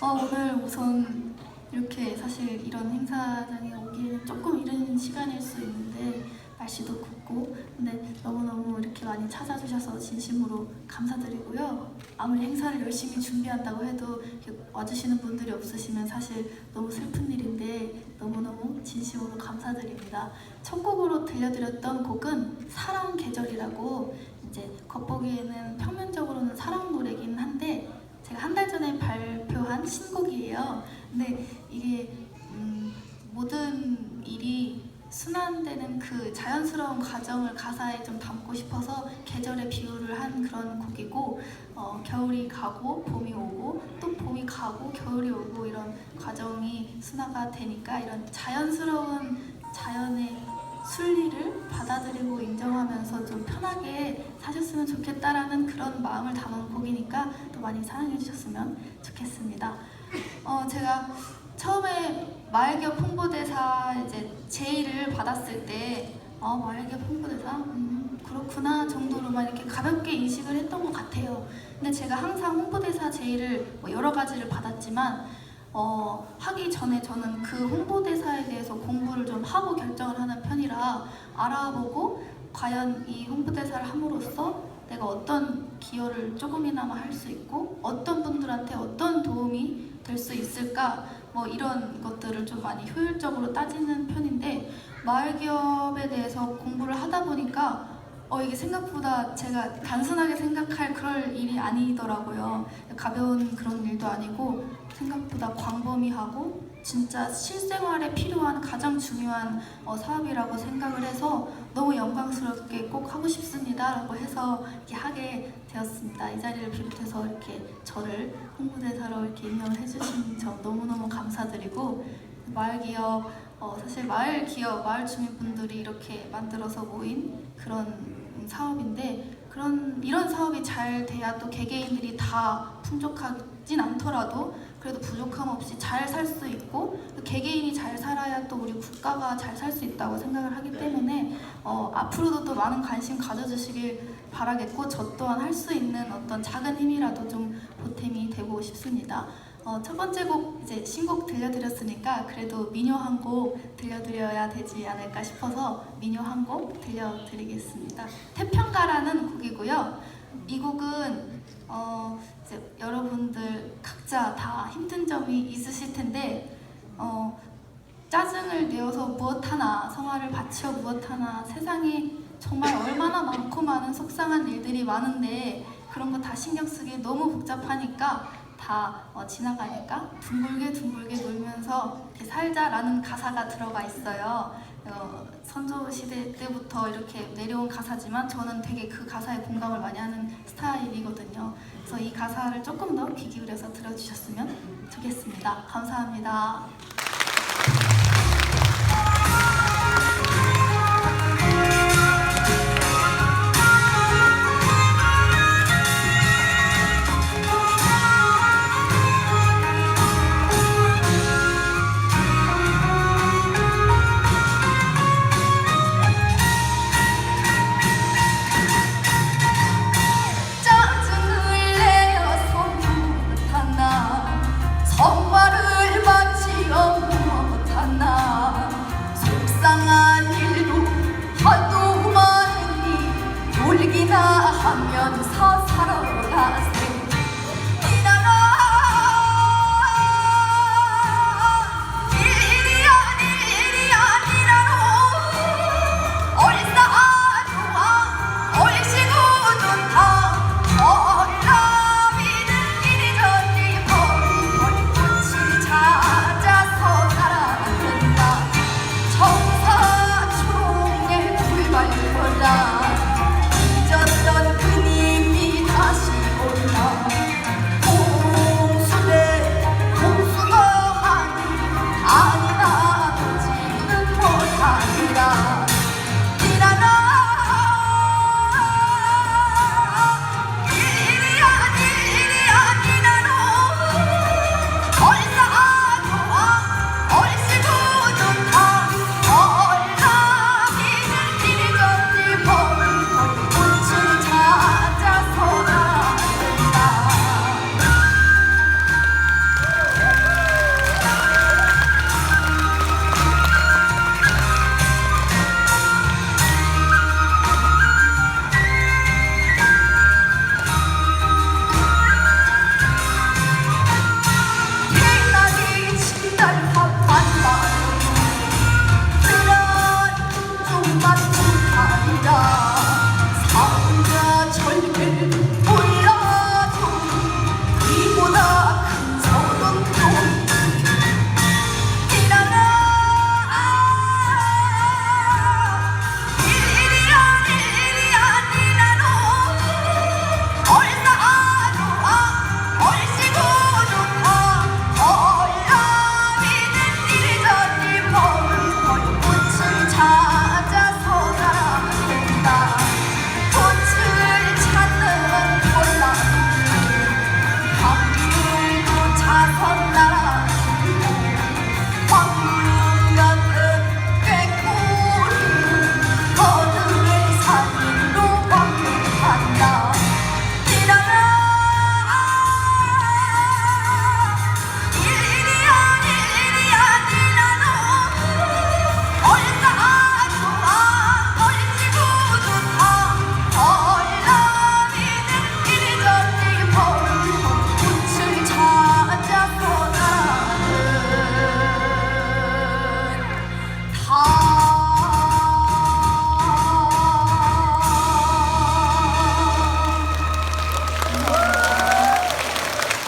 어, 오늘 우선 이렇게 사실 이런 행사장에 오기에는 조금 이른 시간일 수 있는데 날씨도 굽고 근데 너무너무 이렇게 많이 찾아주셔서 진심으로 감사드리고요. 아무리 행사를 열심히 준비한다고 해도 와주시는 분들이 없으시면 사실 너무 슬픈 일인데 너무너무 진심으로 감사드립니다. 첫 곡으로 들려드렸던 곡은 사랑 계절이라고 이제 겉보기에는 평면적으로는 사랑 노래긴 한데 제가 한 달 전에 발표한 신곡이에요. 근데 이게 음, 모든 일이 순환되는 그 자연스러운 과정을 가사에 좀 담고 싶어서 계절의 비유를 한 그런 곡이고 어, 겨울이 가고 봄이 오고 또 봄이 가고 겨울이 오고 이런 과정이 순화가 되니까 이런 자연스러운 자연의 순리를 받아들이고 인정하면서 좀 편하게 사셨으면 좋겠다라는 그런 마음을 담은 곡이니까 또 많이 사랑해 주셨으면 좋겠습니다. 어, 제가 처음에 마을기업 홍보대사 이제 제의를 받았을 때 어, 마을기업 홍보대사? 음, 그렇구나 정도로만 이렇게 가볍게 인식을 했던 것 같아요. 근데 제가 항상 홍보대사 제의를 뭐 여러 가지를 받았지만 어, 하기 전에 저는 그 홍보대사에 대해서 공부를 좀 하고 결정을 하는 편이라 알아보고 과연 이 홍보대사를 함으로써 내가 어떤 기여를 조금이나마 할 수 있고 어떤 분들한테 어떤 도움이 될 수 있을까 뭐 이런 것들을 좀 많이 효율적으로 따지는 편인데 마을 기업에 대해서 공부를 하다 보니까 어 이게 생각보다 제가 단순하게 생각할 그럴 일이 아니더라고요. 가벼운 그런 일도 아니고 생각보다 광범위하고 진짜 실생활에 필요한 가장 중요한 어, 사업이라고 생각을 해서 너무 영광스럽게 꼭 하고 싶습니다라고 해서 이렇게 하게 되었습니다. 이 자리를 비롯해서 이렇게 저를 홍보대사로 이렇게 임명을 해주신 점 너무너무 감사드리고 마을 기업 어, 사실 마을 기업, 마을 주민분들이 이렇게 만들어서 모인 그런 음, 사업인데 그런 이런 사업이 잘 돼야 또 개개인들이 다 풍족하진 않더라도 그래도 부족함 없이 잘 살 수 있고 또 개개인이 잘 살아야 또 우리 국가가 잘 살 수 있다고 생각을 하기 때문에 어, 앞으로도 또 많은 관심 가져주시길 바라겠고 저 또한 할 수 있는 어떤 작은 힘이라도 좀 보탬이 되고 싶습니다. 어, 첫 번째 곡 이제 신곡 들려드렸으니까 그래도 민요 한 곡 들려드려야 되지 않을까 싶어서 민요 한 곡 들려드리겠습니다. 태평가라는 곡이고요. 이 곡은 어, 이제 여러분들 각자 다 힘든 점이 있으실 텐데 어, 짜증을 내어서 무엇 하나 성화를 바치어 무엇 하나 세상에 정말 얼마나 많고 많은 속상한 일들이 많은데 그런 거 다 신경 쓰기 너무 복잡하니까 다 어, 지나가니까 둥글게 둥글게 놀면서 살자라는 가사가 들어가 있어요. 어, 선조 시대 때부터 이렇게 내려온 가사지만 저는 되게 그 가사에 공감을 많이 하는 스타일이거든요. 그래서 이 가사를 조금 더 귀 기울여서 들어주셨으면 좋겠습니다. 감사합니다.